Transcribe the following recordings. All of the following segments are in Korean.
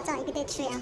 好一个在吃呀。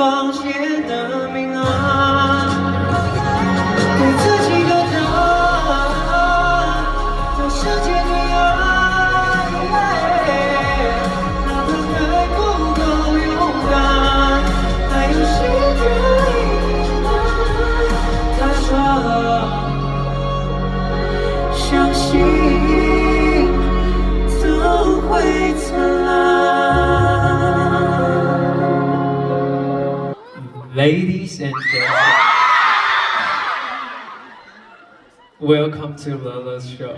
光线的 Ladies and gentlemen, welcome to Lola's show.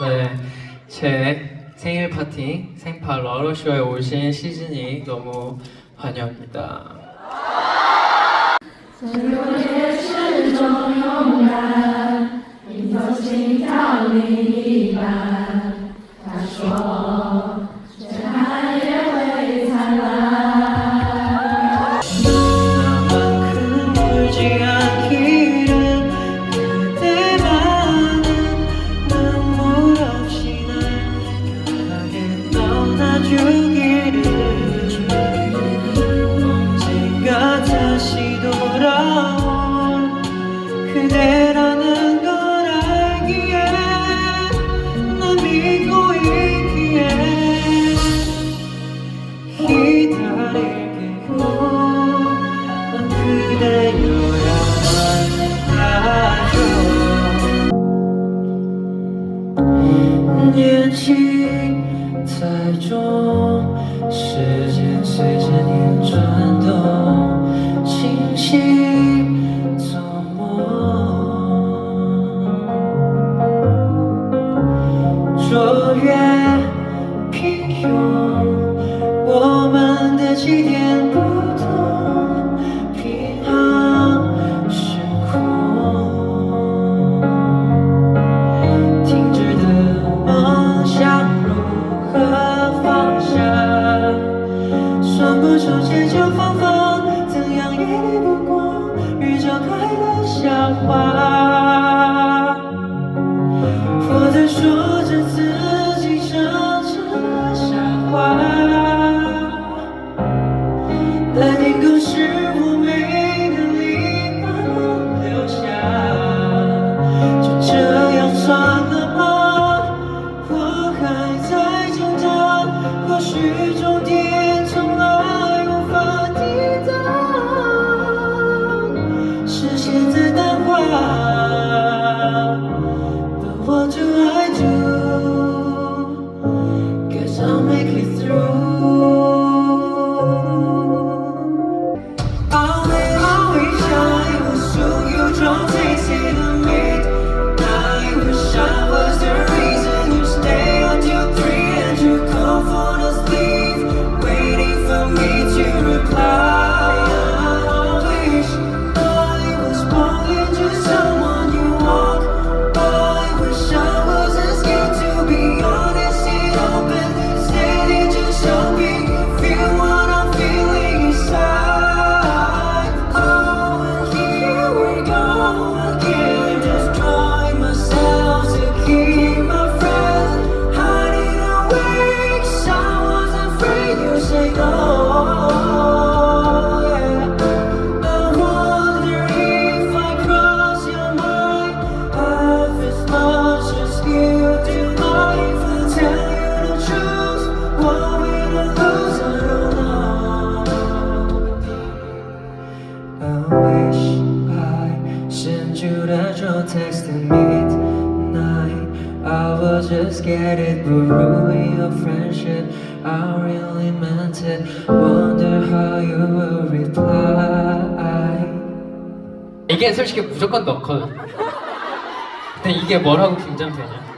네, 제 생일 파티 생파 러러 쇼에 오신 시즌이 너무 환영합니다. 인터신 again. 爱你更是。just get it We'll ruin your friendship I really meant it Wonder how you will reply 이게 솔직히 무조건 넣거든 근데 이게 뭐라고 긴장되냐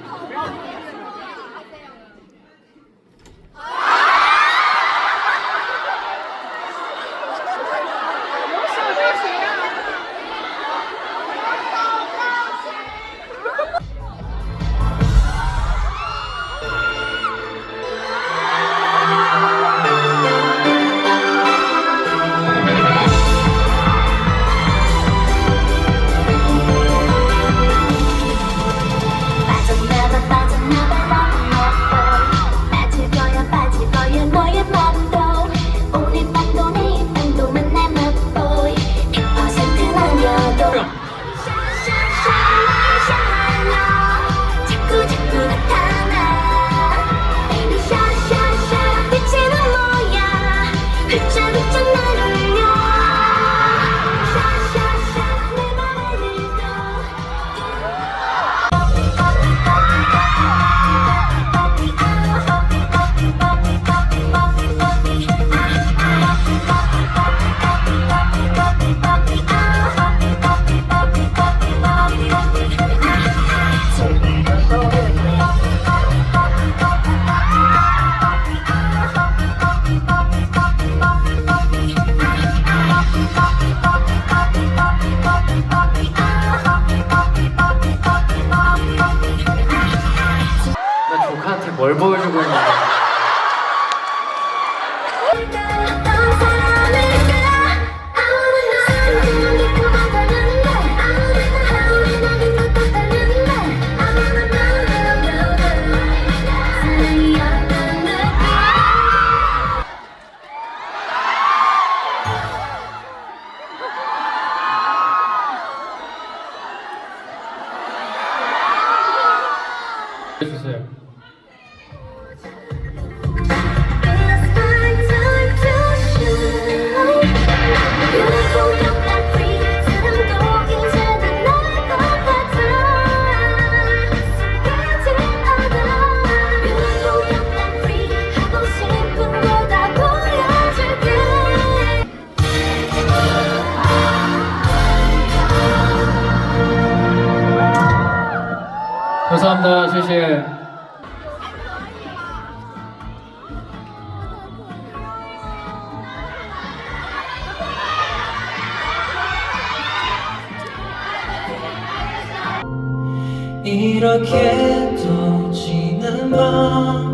이렇게 또 지난 밤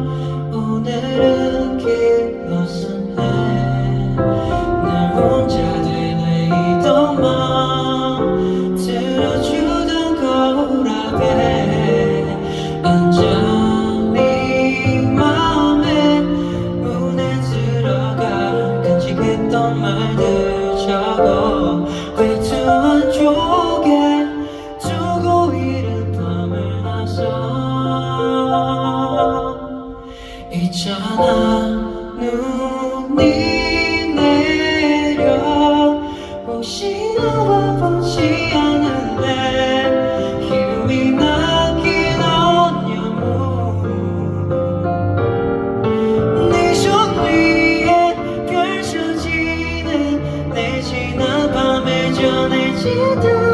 she do?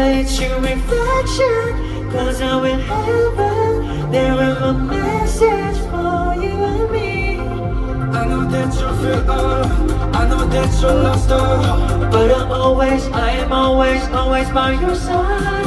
it's your reflection. Cause I'm in heaven, will a message for you and me. I know that you feel all, I know that you're lost. Uh, but I'm always, I am always, always by your side.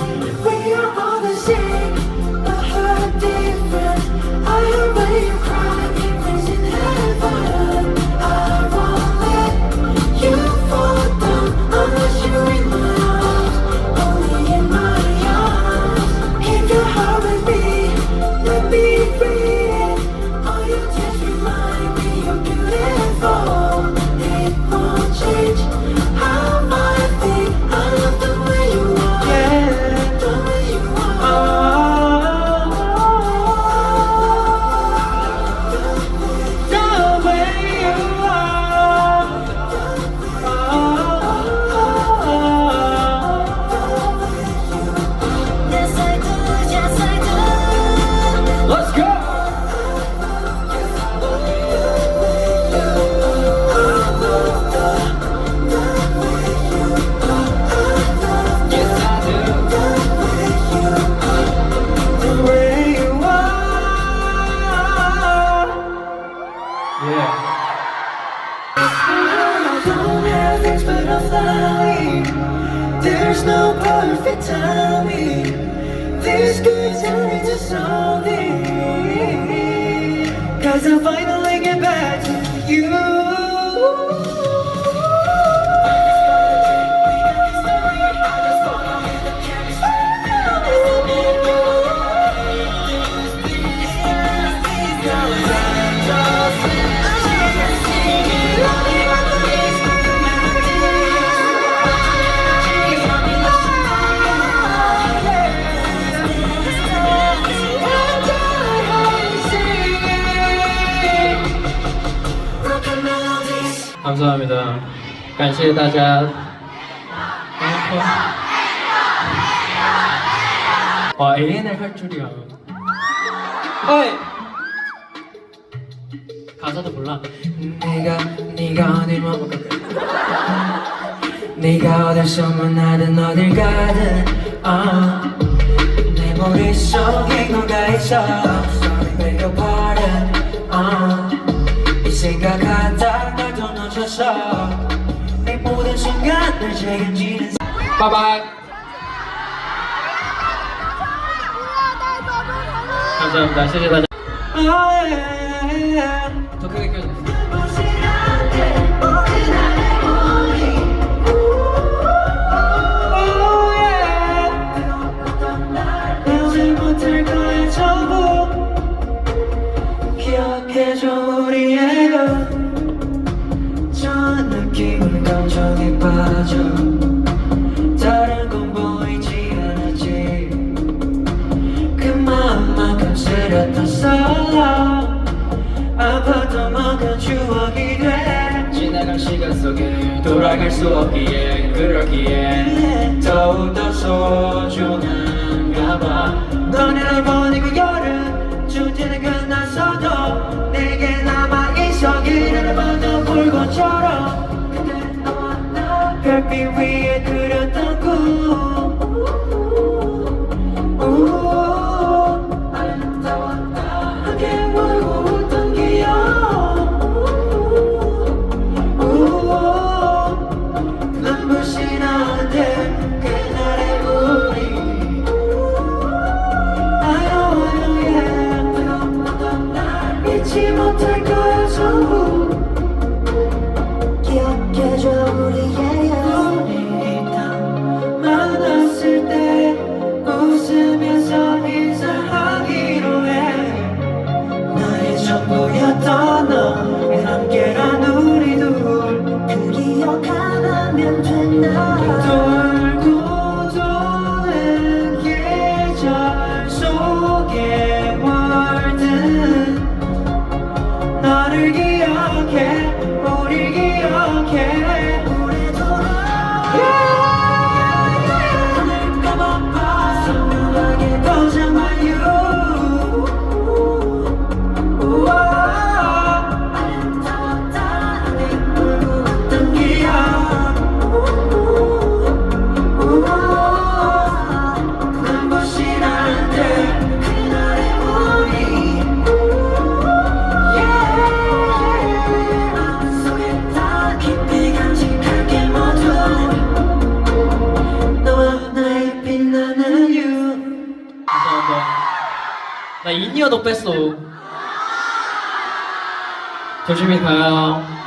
These good times are Cause I finally get back to you. 감사합니다. 간시에 다자. 와 ANL 할 줄이야. 어이. 가사도 몰라. 네가 뭐. 네가 어딜만 볼까? 네가 어디서 만나든 어딜 가든 아, 내 머릿속에 너가 있어. 拜拜。掌声！不要，不。谢谢大家。 그 시간 속에 돌아갈 수 없기에 그러기에. 더욱더 소중한가 봐. 너네를 보내고 열은 주제는 끝났어도 내게 남아있어. 기름을 모두 불고 쳐 we 캐리어도 뺐어. 조심히 가요.